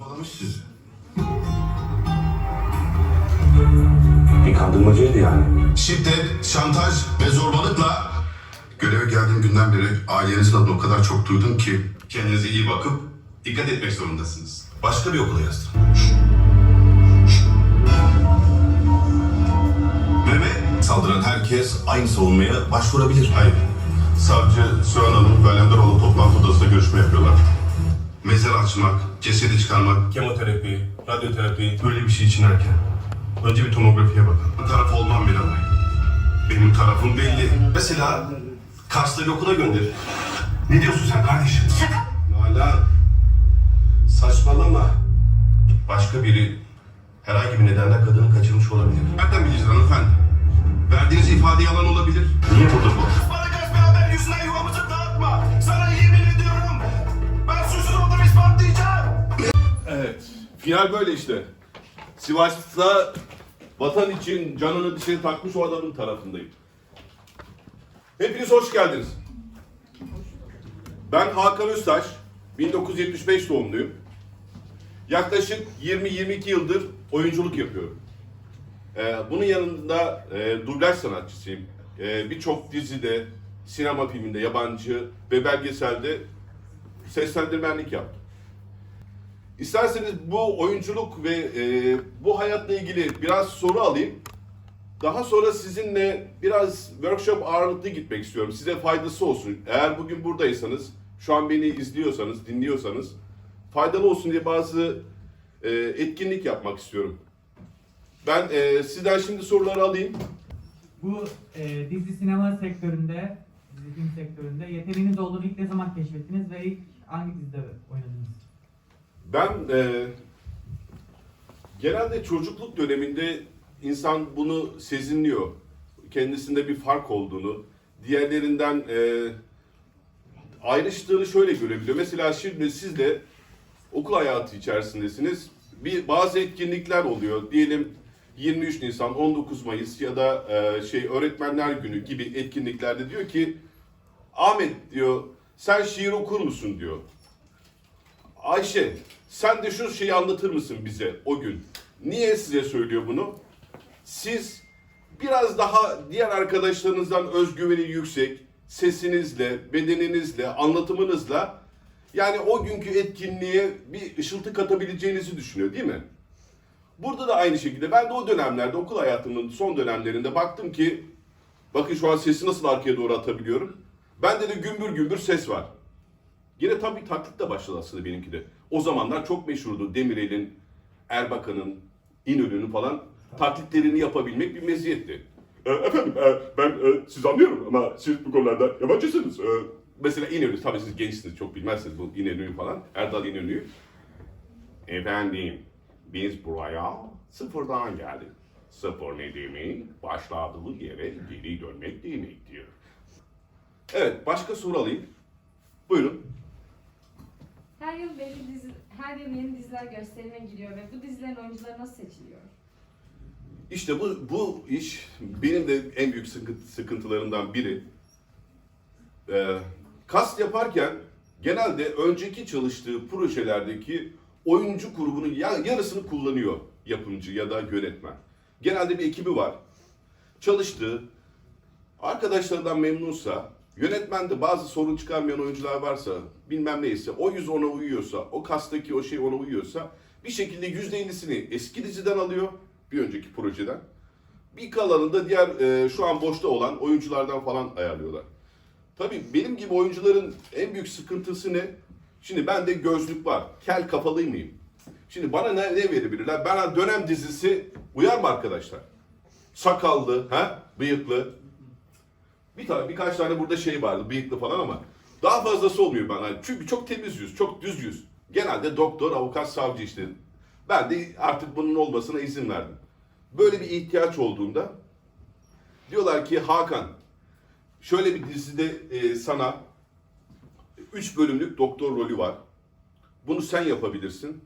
Pompalamış. Bir kandırmacıydı yani. Şiddet, şantaj ve zorbalıkla göreve geldiğim günden beri ailenizin adını o kadar çok duydum ki kendinize iyi bakıp dikkat etmek zorundasınız. Başka bir okula yazdırın. Mehmet saldıran herkes aynı savunmaya başvurabilir. Hayır. Sadece Sühan Hanım ve Alemdar toplantı odasında görüşme yapıyorlar. Mezar açmak, cesedi çıkarmak, Kemoterapi, radyoterapi. Böyle bir şey için erken. Önce bir tomografiye bakın. Taraf olmam bir adayım. Benim tarafım belli. Mesela Kars'ta bir okula gönderir. Ne diyorsun sen kardeşim? Şaka. Hala saçmalama. Başka biri herhangi bir nedenle kadını kaçırmış olabilir. Nereden bileceğiz hanımefendi? Verdiğiniz ifade yalan olabilir. Niye burada bu? Bana kaç bir haber yüzünden yuvamızı Final böyle işte. Sivas'ta vatan için canını dişine takmış o adamın tarafındayım. Hepiniz hoş geldiniz. Ben Hakan Öztaş, 1975 doğumluyum. Yaklaşık 20-22 yıldır oyunculuk yapıyorum. Ee, bunun yanında e, dublaj sanatçısıyım. Ee, Birçok dizide, sinema filminde, yabancı ve belgeselde seslendirmenlik yaptım. İsterseniz bu oyunculuk ve e, bu hayatla ilgili biraz soru alayım. Daha sonra sizinle biraz workshop ağırlıklı gitmek istiyorum. Size faydası olsun. Eğer bugün buradaysanız, şu an beni izliyorsanız, dinliyorsanız faydalı olsun diye bazı e, etkinlik yapmak istiyorum. Ben e, sizden şimdi soruları alayım. Bu e, dizi sinema sektöründe, dizi film sektöründe yeteneğiniz olduğunu ilk ne zaman keşfettiniz ve ilk hangi dizide oynadınız? Ben e, genelde çocukluk döneminde insan bunu sezinliyor. Kendisinde bir fark olduğunu, diğerlerinden e, ayrıştığını şöyle görebiliyor. Mesela şimdi siz de okul hayatı içerisindesiniz. Bir bazı etkinlikler oluyor. Diyelim 23 Nisan, 19 Mayıs ya da e, şey Öğretmenler Günü gibi etkinliklerde diyor ki Ahmet diyor sen şiir okur musun diyor. Ayşe, sen de şu şeyi anlatır mısın bize o gün? Niye size söylüyor bunu? Siz biraz daha diğer arkadaşlarınızdan özgüveni yüksek, sesinizle, bedeninizle, anlatımınızla yani o günkü etkinliğe bir ışıltı katabileceğinizi düşünüyor değil mi? Burada da aynı şekilde ben de o dönemlerde okul hayatımın son dönemlerinde baktım ki bakın şu an sesi nasıl arkaya doğru atabiliyorum. Bende de gümbür gümbür ses var. Yine tabii taklitle başladı aslında benimki de. O zamanlar çok meşhurdu Demirel'in, Erbakan'ın, İnönü'nün falan taklitlerini yapabilmek bir meziyetti. E, efendim e, ben e, siz anlıyorum ama siz bu konularda yabancısınız. E, mesela İnönü, tabii siz gençsiniz çok bilmezsiniz bu İnönü'yü falan. Erdal İnönü'yü. Efendim biz buraya sıfırdan geldik. Sıfır ne demek? Başladığı yere geri dönmek demektir. Evet başka soru alayım. Buyurun. Her yıl belli dizi, her yıl yeni diziler gösterime giriyor ve bu dizilerin oyuncuları nasıl seçiliyor? İşte bu, bu iş benim de en büyük sıkıntı, sıkıntılarımdan biri. Ee, kast yaparken genelde önceki çalıştığı projelerdeki oyuncu grubunun ya- yarısını kullanıyor yapımcı ya da yönetmen. Genelde bir ekibi var. Çalıştığı, arkadaşlarından memnunsa, yönetmen de bazı sorun çıkarmayan oyuncular varsa, bilmem neyse, o yüz ona uyuyorsa, o kastaki o şey ona uyuyorsa, bir şekilde yüzde ellisini eski diziden alıyor, bir önceki projeden. Bir kalanını da diğer e, şu an boşta olan oyunculardan falan ayarlıyorlar. Tabii benim gibi oyuncuların en büyük sıkıntısı ne? Şimdi bende gözlük var. Kel kafalı mıyım? Şimdi bana ne, ne verebilirler? Bana dönem dizisi uyar mı arkadaşlar? Sakallı, ha? Bıyıklı. Bir tane, birkaç tane burada şey vardı, bıyıklı falan ama daha fazlası olmuyor bana. Çünkü çok temiz yüz, çok düz yüz. Genelde doktor, avukat, savcı işte. Ben de artık bunun olmasına izin verdim. Böyle bir ihtiyaç olduğunda diyorlar ki Hakan şöyle bir dizide e, sana 3 bölümlük doktor rolü var. Bunu sen yapabilirsin.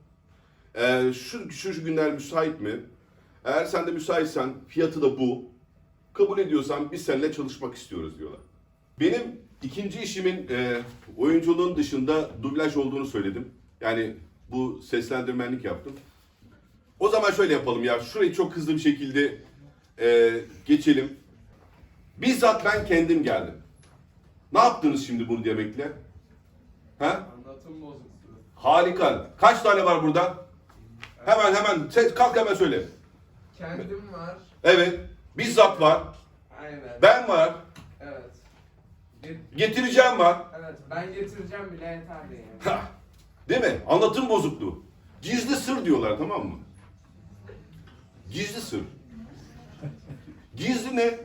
Ee, şu, şu, şu günler müsait mi? Eğer sen de müsaitsen fiyatı da bu. Kabul ediyorsan biz seninle çalışmak istiyoruz diyorlar. Benim ikinci işimin e, oyunculuğun dışında dublaj olduğunu söyledim. Yani bu seslendirmenlik yaptım. O zaman şöyle yapalım ya. Şurayı çok hızlı bir şekilde e, geçelim. Bizzat ben kendim geldim. Ne yaptınız şimdi bunu demekle? Ha? Anlatım bozukluğu. Harika. Kaç tane var burada? Hemen hemen ses kalk hemen söyle. Kendim var. Evet. Bizzat var. Aynen. Ben var. Evet. Get- Getireceğim var. evet ben getireceğim bile yeter diye. Ha, Değil mi? Anlatım bozukluğu. Gizli sır diyorlar tamam mı? Gizli sır. Gizli ne?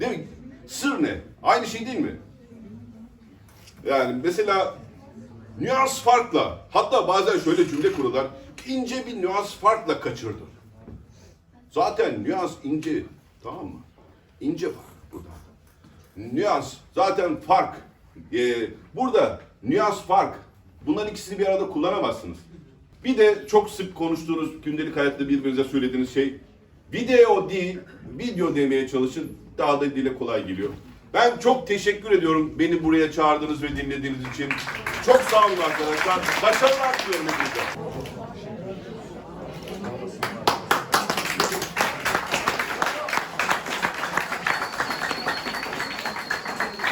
Değil mi? Sır ne? Aynı şey değil mi? Yani mesela nüans farkla, hatta bazen şöyle cümle kururlar, ince bir nüans farkla kaçırdım. Zaten nüans ince, tamam mı? İnce fark burada. Nüans, zaten fark. Ee, burada nüans fark. Bunların ikisini bir arada kullanamazsınız. Bir de çok sık konuştuğunuz, gündelik hayatta birbirinize söylediğiniz şey, video değil, video demeye çalışın. Daha da dile kolay geliyor. Ben çok teşekkür ediyorum beni buraya çağırdığınız ve dinlediğiniz için. Çok sağ olun arkadaşlar. Başarılar diliyorum hepinize.